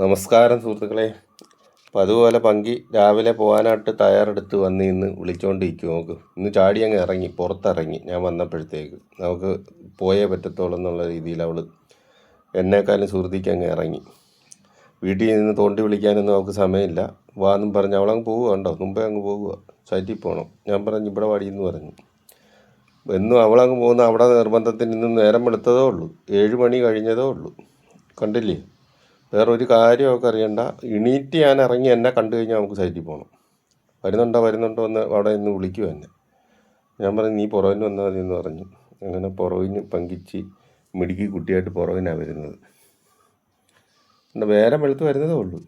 നമസ്കാരം സുഹൃത്തുക്കളെ. അപ്പം അതുപോലെ പങ്കി രാവിലെ പോകാനായിട്ട് തയ്യാറെടുത്ത് വന്ന് ഇന്ന് വിളിച്ചുകൊണ്ടിരിക്കും നമുക്ക്. ഇന്ന് ചാടി അങ്ങ് ഇറങ്ങി പുറത്തിറങ്ങി ഞാൻ വന്നപ്പോഴത്തേക്ക്. നമുക്ക് പോയേ പറ്റത്തുള്ളൂ എന്നുള്ള രീതിയിൽ അവൾ എന്നെക്കാളും സുഹൃത്തിക്ക് അങ്ങ് ഇറങ്ങി. വീട്ടിൽ നിന്ന് തോണ്ടി വിളിക്കാനൊന്നും അവൾക്ക് സമയമില്ല. വാന്നും പറഞ്ഞ് അവളങ്ങ് പോവുക കണ്ടോ? മുമ്പേ അങ്ങ് പോവുക സൈറ്റിൽ പോകണം ഞാൻ പറഞ്ഞു ഇവിടെ വാടിയെന്ന് പറഞ്ഞു. എന്നും അവളങ്ങ് പോകുന്ന അവിടെ നിർബന്ധത്തിൽ നിന്നും നേരം വെളുത്തതേ ഉള്ളൂ. ഏഴ് മണി കഴിഞ്ഞതേ ഉള്ളൂ. കണ്ടില്ലേ? വേറെ ഒരു കാര്യം അവൾക്ക് അറിയണ്ട. എണീറ്റ് ഞാൻ ഇറങ്ങി എന്നെ കണ്ടു കഴിഞ്ഞാൽ നമുക്ക് സൈറ്റിൽ പോകണം വരുന്നുണ്ടോ വരുന്നുണ്ടോ എന്ന് അവിടെ നിന്ന് വിളിക്കും എന്നെ. ഞാൻ പറഞ്ഞു നീ പുറകിന് വന്നാൽ മതി എന്ന് പറഞ്ഞു. അങ്ങനെ പുറകിന് പങ്കിച്ച് മിടുക്കി കുട്ടിയായിട്ട് പുറകിനാണ് വരുന്നത്. എന്റെ വേറെ വെളുത്ത് വരുന്നതേ ഉള്ളൂ.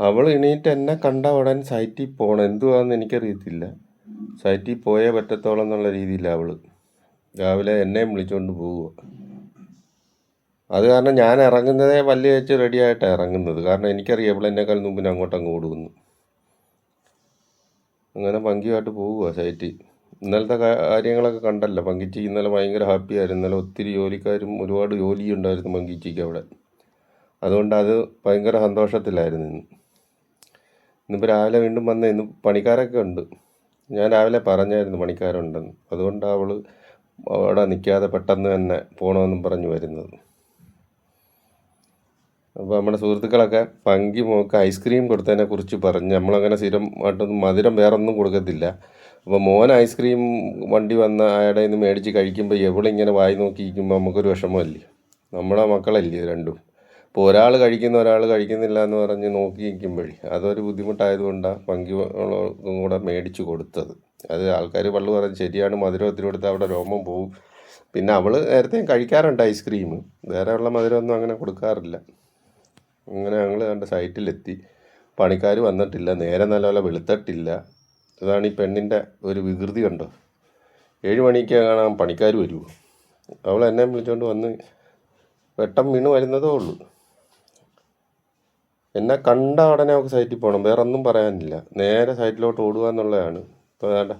അവൾ എണീറ്റ് എന്നെ കണ്ട ഉടൻ സൈറ്റിൽ പോകണം എന്തുവാണെന്ന് എനിക്കറിയത്തില്ല. സൈറ്റിൽ പോയേ പറ്റത്തോളം എന്നുള്ള രീതിയിലാണ് അവൾ രാവിലെ എന്നെയും വിളിച്ചുകൊണ്ട് പോവുക അത് കാരണം ഞാൻ ഇറങ്ങുന്നതേ പല്ല് വെച്ച് റെഡി ആയിട്ടാണ് ഇറങ്ങുന്നത്. കാരണം എനിക്കറിയാം ഇവളെന്നേക്കാൾ മുമ്പിന് അങ്ങോട്ട് അങ്ങ് ഓടുമെന്ന്. അങ്ങനെ പങ്കിയുമായിട്ട് പോവുക സൈറ്റിൽ ഇന്നലത്തെ കാര്യങ്ങളൊക്കെ കണ്ടല്ലോ. പങ്കിച്ചി ഇന്നലെ ഭയങ്കര ഹാപ്പി ആയിരുന്നു. ഇന്നലെ ഒത്തിരി ജോലിക്കാരും ഒരുപാട് ജോലി ഉണ്ടായിരുന്നു പങ്കിച്ചിക്ക് അവിടെ. അതുകൊണ്ട് അത് ഭയങ്കര സന്തോഷത്തിലായിരുന്നു ഇന്ന്. ഇന്നിപ്പോൾ രാവിലെ വീണ്ടും വന്ന ഇന്ന് പണിക്കാരൊക്കെ ഉണ്ട്. ഞാൻ രാവിലെ പറഞ്ഞായിരുന്നു പണിക്കാരുണ്ടെന്ന്. അതുകൊണ്ട് അവൾ അവിടെ നിൽക്കാതെ പെട്ടെന്ന് തന്നെ പോകണമെന്നും പറഞ്ഞു വരുന്നത്. അപ്പോൾ നമ്മുടെ സുഹൃത്തുക്കളൊക്കെ പങ്കി മോൾക്ക് ഐസ്ക്രീം കൊടുത്തതിനെ കുറിച്ച് പറഞ്ഞ് നമ്മളങ്ങനെ സ്ഥിരമായിട്ടൊന്നും മധുരം വേറെ ഒന്നും കൊടുക്കത്തില്ല. അപ്പോൾ മോൻ ഐസ്ക്രീം വണ്ടി വന്ന അയാളുടെ നിന്ന് മേടിച്ച് കഴിക്കുമ്പോൾ എവളിങ്ങനെ വായി നോക്കിയിരിക്കുമ്പോൾ നമുക്കൊരു വിഷമമല്ലേ? നമ്മുടെ മക്കളല്ലേ രണ്ടും. ഇപ്പോൾ ഒരാൾ കഴിക്കുന്ന ഒരാൾ കഴിക്കുന്നില്ല എന്ന് പറഞ്ഞ് നോക്കി നിൽക്കുമ്പോഴേ അതൊരു ബുദ്ധിമുട്ടായതുകൊണ്ടാണ് പങ്കി മോൾക്കും കൂടെ മേടിച്ച് കൊടുത്തത്. അത് ആൾക്കാർ പള്ളു പറഞ്ഞ് ശരിയാണ് മധുരം ഒത്തിരി കൊടുത്താൽ അവിടെ രോമം പോവും. പിന്നെ അവൾ നേരത്തെ കഴിക്കാറുണ്ട് ഐസ്ക്രീം. വേറെ ഉള്ള മധുരമൊന്നും അങ്ങനെ കൊടുക്കാറില്ല. അങ്ങനെ ഞങ്ങൾ കണ്ട സൈറ്റിലെത്തി. പണിക്കാർ വന്നിട്ടില്ല. നേരെ നല്ലപോലെ വെളുത്തിട്ടില്ല. അതാണ് ഈ പെണ്ണിന്റെ ഒരു വികൃതി കണ്ടോ? ഏഴ് മണിക്ക് കാണാൻ പണിക്കാർ വരുമോ അവൾ എന്നെ വിളിച്ചുകൊണ്ട് വന്ന് വെട്ടം വീണ് വരുന്നതേ ഉള്ളൂ. എന്നെ കണ്ട ഉടനെ അവൾക്ക് സൈറ്റിൽ പോകണം വേറെ ഒന്നും പറയാനില്ല. നേരെ സൈറ്റിലോട്ട് ഓടുക എന്നുള്ളതാണ്. ഇപ്പോൾ വേണ്ട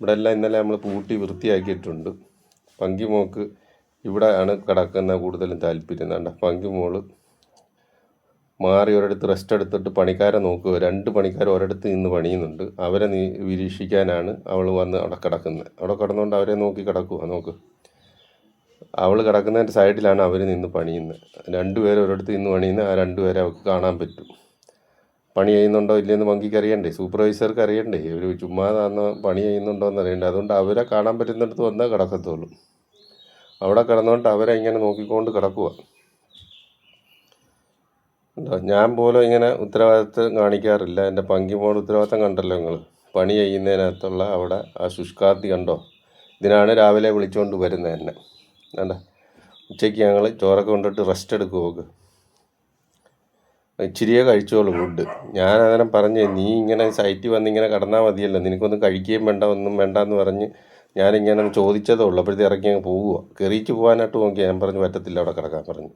ഇവിടെ എല്ലാം ഇന്നലെ നമ്മൾ പൂട്ടി വൃത്തിയാക്കിയിട്ടുണ്ട്. പങ്കിമോക്ക് ഇവിടെയാണ് കിടക്കുന്ന കൂടുതലും താല്പര്യം. വേണ്ട പങ്കിമോൾ മാറി ഒരിടത്ത് റെസ്റ്റ് എടുത്തിട്ട് പണിക്കാരെ നോക്കുക. രണ്ട് പണിക്കാർ ഒരിടത്ത് നിന്ന് പണിയുന്നുണ്ട്. അവരെ നീ നിരീക്ഷിക്കാനാണ് അവൾ വന്ന് അവിടെ കിടക്കുന്നത്. അവിടെ കിടന്നുകൊണ്ട് അവരെ നോക്കി കിടക്കുക നോക്ക്. അവൾ കിടക്കുന്നതിന്റെ സൈഡിലാണ് അവർ നിന്ന് പണിയുന്നത്. രണ്ടുപേരും ഒരിടത്ത് നിന്ന് പണിയുന്നത് ആ രണ്ടുപേരെ അവൾക്ക് കാണാൻ പറ്റും. പണി ചെയ്യുന്നുണ്ടോ ഇല്ലയെന്ന് മങ്കിക്ക് അറിയണ്ടേ? സൂപ്പർവൈസർക്ക് അറിയണ്ടേ? ഇവർ ചുമ്മാതാന്ന് പണി ചെയ്യുന്നുണ്ടോ എന്ന് അറിയണ്ടേ അതുകൊണ്ട് അവരെ കാണാൻ പറ്റുന്നിടത്ത് വന്നേ കിടക്കത്തുള്ളൂ. അവിടെ കിടന്നുകൊണ്ട് അവരെ ഇങ്ങനെ നോക്കിക്കൊണ്ട് കിടക്കുക ഉണ്ടോ? ഞാൻ പോലും ഇങ്ങനെ ഉത്തരവാദിത്വം കാണിക്കാറില്ല. എന്റെ പങ്കിമോൾ ഉത്തരവാദിത്തം കണ്ടല്ലോ നിങ്ങൾ പണി ചെയ്യുന്നതിനകത്തുള്ള അവിടെ ആ ശുഷ്കാർത്തി കണ്ടോ? ഇതിനാണ് രാവിലെ വിളിച്ചുകൊണ്ട് വരുന്നത് എന്നെ. വേണ്ട ഉച്ചയ്ക്ക് ഞങ്ങൾ ചോറൊക്കെ കൊണ്ടിട്ട് റെസ്റ്റ് എടുക്കുക നോക്ക് ഇച്ചിരിയേ കഴിച്ചോളൂ ഫുഡ് ഞാൻ അന്നേരം പറഞ്ഞ് നീ ഇങ്ങനെ സൈറ്റിൽ വന്ന് ഇങ്ങനെ കടന്നാൽ മതിയല്ലോ. നിനക്കൊന്നും കഴിക്കുകയും വേണ്ട ഒന്നും വേണ്ട എന്ന് പറഞ്ഞ് ഞാനിങ്ങനെ ചോദിച്ചതേ ഉള്ളൂ. അപ്പോഴത്തെ ഇറക്കി അങ്ങ് പോവുക കയറിച്ച് പോകാനായിട്ട് നോക്കി ഞാൻ പറഞ്ഞു പറ്റത്തില്ല അവിടെ കിടക്കാൻ പറഞ്ഞു.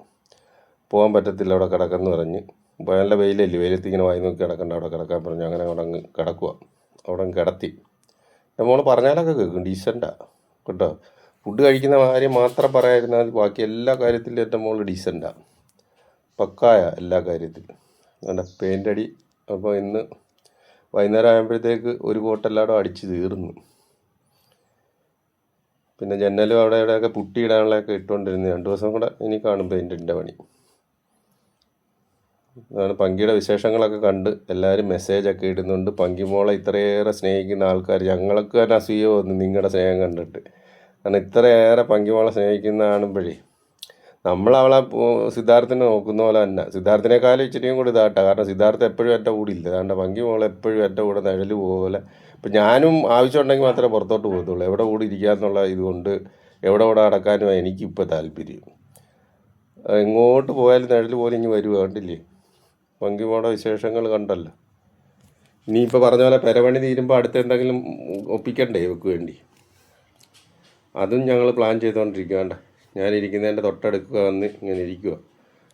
പോകാൻ പറ്റത്തില്ല അവിടെ കിടക്കെന്ന് പറഞ്ഞ്. നല്ല വെയിലല്ലേ? വെയിലത്ത് ഇങ്ങനെ വായി നോക്കി കിടക്കണ്ട. അവിടെ കിടക്കാൻ പറഞ്ഞു. അങ്ങനെ അവിടെ അങ്ങ് കിടക്കുക അവിടെ അങ്ങ് കിടത്തി. നമ്മൾ പറഞ്ഞാലൊക്കെ കേൾക്കും. ഡീസന്റാണ് കേട്ടോ? ഫുഡ് കഴിക്കുന്ന കാര്യം മാത്രം പറയാതിരുന്നാൽ ബാക്കി എല്ലാ കാര്യത്തിലും എന്റെ മോൾ ഡീസന്റാണ് പക്കായ എല്ലാ കാര്യത്തിലും. അതുകൊണ്ട് പെയിന്റ് അടി. അപ്പോൾ ഇന്ന് വൈകുന്നേരം ആകുമ്പോഴത്തേക്ക് ഒരു കോട്ടെല്ലാടും അടിച്ച് തീർന്നു. പിന്നെ ജനലും അവിടെ ഇവിടെയൊക്കെ പുട്ടിയിടാനുള്ളതൊക്കെ ഇട്ടുകൊണ്ടിരുന്നു. രണ്ട് ദിവസം കൂടെ ഇനി കാണും പെയിന്റിന്റെ പണി. അതാണ് പങ്കിയുടെ വിശേഷങ്ങളൊക്കെ കണ്ട് എല്ലാവരും മെസ്സേജൊക്കെ ഇടുന്നുണ്ട്. പങ്കിമോളെ ഇത്രയേറെ സ്നേഹിക്കുന്ന ആൾക്കാർ ഞങ്ങൾക്ക് തന്നെ അസൂയ വന്നു നിങ്ങളുടെ സ്നേഹം കണ്ടിട്ട്. കാരണം ഇത്രയേറെ പങ്കിമോളെ സ്നേഹിക്കുന്ന കാണുമ്പോഴേ നമ്മൾ അവളെ സിദ്ധാർത്ഥിനെ നോക്കുന്ന പോലെ തന്നെ സിദ്ധാർത്ഥിനേക്കാളും ഇച്ചിരിയും കൂടി ഇതാട്ടാ. കാരണം സിദ്ധാർത്ഥ എപ്പോഴും എന്റെ കൂടെ ഇല്ല. അതുകൊണ്ട് പങ്കിമോൾ എപ്പോഴും എന്റെ കൂടെ നിഴൽ പോലെ. ഇപ്പം ഞാനും ആവശ്യമുണ്ടെങ്കിൽ മാത്രമേ പുറത്തോട്ട് പോകത്തുള്ളൂ. എവിടെ കൂടി ഇരിക്കാന്നുള്ള ഇതുകൊണ്ട് എവിടെ കൂടെ അടക്കാനും എനിക്കിപ്പോൾ താല്പര്യം. എങ്ങോട്ട് പോയാലും നിഴൽ പോലെ ഇനി വരുക. കണ്ടില്ലേ വിശേഷങ്ങൾ കണ്ടല്ലോ. ഇനിയിപ്പോൾ പറഞ്ഞ പോലെ പെരവണി തീരുമ്പോൾ അടുത്ത് എന്തെങ്കിലും ഒപ്പിക്കണ്ടേ ഇവക്ക് വേണ്ടി? അതും ഞങ്ങൾ പ്ലാൻ ചെയ്തുകൊണ്ടിരിക്കുക വേണ്ട ഞാനിരിക്കുന്നതിന്റെ തൊട്ടടുക്കുക വന്ന് ഇങ്ങനെ ഇരിക്കുക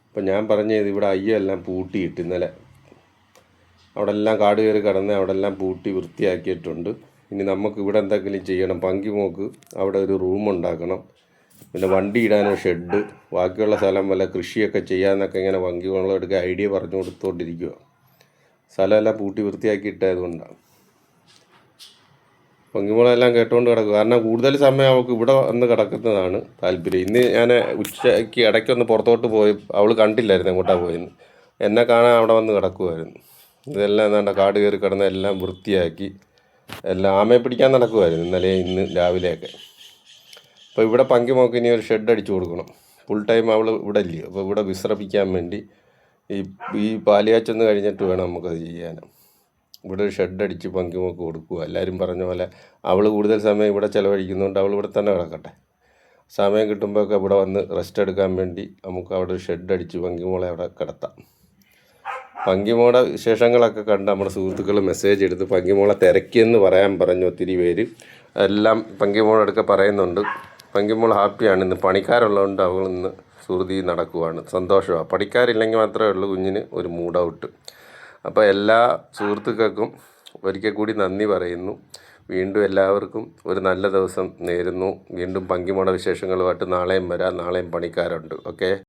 അപ്പം ഞാൻ പറഞ്ഞത് ഇവിടെ അയ്യെല്ലാം പൂട്ടിയിട്ട് ഇന്നലെ. അവിടെ എല്ലാം കാട് കയറി കിടന്ന് അവിടെ എല്ലാം പൂട്ടി വൃത്തിയാക്കിയിട്ടുണ്ട്. ഇനി നമുക്ക് ഇവിടെ എന്തെങ്കിലും ചെയ്യണം. പങ്കിമോക്ക് അവിടെ ഒരു റൂം ഉണ്ടാക്കണം പിന്നെ വണ്ടി ഇടാനോ ഷെഡ് ബാക്കിയുള്ള സ്ഥലം വല്ല കൃഷിയൊക്കെ ചെയ്യാമെന്നൊക്കെ ഇങ്ങനെ വങ്കികളെടുക്കുക ഐഡിയ പറഞ്ഞു കൊടുത്തുകൊണ്ടിരിക്കുക സ്ഥലമെല്ലാം പൂട്ടി വൃത്തിയാക്കി ഇട്ടതുകൊണ്ടാണ് പങ്കിമോളെല്ലാം കേട്ടുകൊണ്ട് കിടക്കും കാരണം കൂടുതൽ സമയം അവൾക്ക് ഇവിടെ വന്ന് കിടക്കുന്നതാണ് താല്പര്യം. ഇന്ന് ഞാൻ ഉച്ചയ്ക്ക് ഇടയ്ക്കൊന്ന് പുറത്തോട്ട് പോയി അവൾ കണ്ടില്ലായിരുന്നു എങ്ങോട്ടാണ് പോയെന്ന്. എന്നെ കാണാൻ അവിടെ വന്ന് കിടക്കുമായിരുന്നു ഇതെല്ലാം എന്താണ്ട കാട് കയറി കിടന്ന എല്ലാം വൃത്തിയാക്കി എല്ലാം ആമയെ പിടിക്കാൻ നടക്കുമായിരുന്നു ഇന്നലെ ഇന്ന് രാവിലെയൊക്കെ. അപ്പോൾ ഇവിടെ പങ്കി പങ്കിമോക്ക് ഇനി ഒരു ഷെഡ് അടിച്ചു കൊടുക്കണം. ഫുൾ ടൈം അവൾ ഇവിടെ ഇല്ലേ? അപ്പോൾ ഇവിടെ വിശ്രമിക്കാൻ വേണ്ടി ഈ ഈ പാലിയാച്ചൊന്ന് കഴിഞ്ഞിട്ട് വേണം നമുക്കത് ചെയ്യാൻ. ഇവിടെ ഒരു ഷെഡ് അടിച്ച് പങ്കി പങ്കിമോക്ക് കൊടുക്കുക. എല്ലാവരും പറഞ്ഞ പോലെ അവൾ കൂടുതൽ സമയം ഇവിടെ ചിലവഴിക്കുന്നതുകൊണ്ട് അവൾ ഇവിടെ തന്നെ കിടക്കട്ടെ. സമയം കിട്ടുമ്പോഴൊക്കെ ഇവിടെ വന്ന് റെസ്റ്റ് എടുക്കാൻ വേണ്ടി നമുക്ക് അവിടെ ഒരു ഷെഡ് അടിച്ച് പങ്കിമോളെ അവിടെ കിടത്താം. പങ്കിമോളെ വിശേഷങ്ങളൊക്കെ കണ്ട് നമ്മുടെ സുഹൃത്തുക്കൾ മെസ്സേജ് എടുത്ത് പങ്കിമോളെ തിരക്കിയെന്ന് പറയാൻ പറഞ്ഞു ഒത്തിരി പേര്. എല്ലാം പങ്കിമോളെടുക്കെ പറയുന്നുണ്ട്. പങ്കിമോൾ ഹാപ്പിയാണ്. ഇന്ന് പണിക്കാരുള്ളതുകൊണ്ട് അവൾ ഇന്ന് സുഹൃതി നടക്കുവാണ്. സന്തോഷമാണ് പണിക്കാരില്ലെങ്കിൽ മാത്രമേ ഉള്ളൂ. കുഞ്ഞിന് ഒരു മൂഡ് ഔട്ട് അപ്പോൾ എല്ലാ സുഹൃത്തുക്കൾക്കും ഒരിക്കൽ കൂടി നന്ദി പറയുന്നു. വീണ്ടും എല്ലാവർക്കും ഒരു നല്ല ദിവസം നേരുന്നു. വീണ്ടും പങ്കിമോള വിശേഷങ്ങളുമായിട്ട് നാളെയും വരാം. നാളെയും പണിക്കാരുണ്ട്. ഓക്കെ?